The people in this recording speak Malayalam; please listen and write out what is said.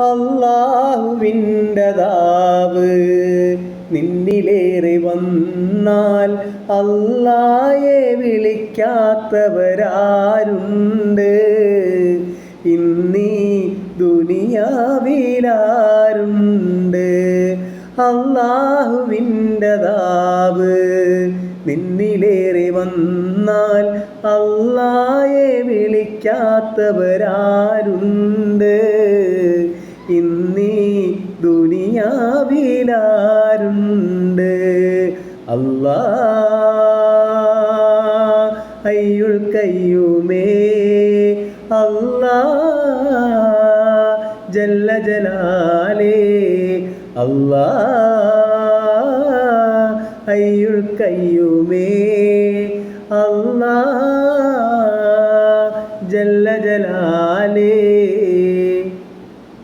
അള്ളാഹുവിന്റെതാവ് നിന്നിലേറെ വന്നാൽ അല്ലായെ വിളിക്കാത്തവരാരുണ്ട്. ഇന്നീ ദുനിയാവിലാരുണ്ട്. അള്ളാഹുവിന്റെതാവ് നിന്നിലേറെ വന്നാൽ അല്ലായെ വിളിക്കാത്തവരാരുണ്ട്. ദുനിയാവിലാരുണ്ട്. അല്ലാ അയ്യുൾ കയ്യുമേ. അല്ലാ ജല്ല ജലാലേ. അല്ലാ അയ്യുൾ കയ്യുമേ. അല്ലാ ജല്ല ജലാലേ.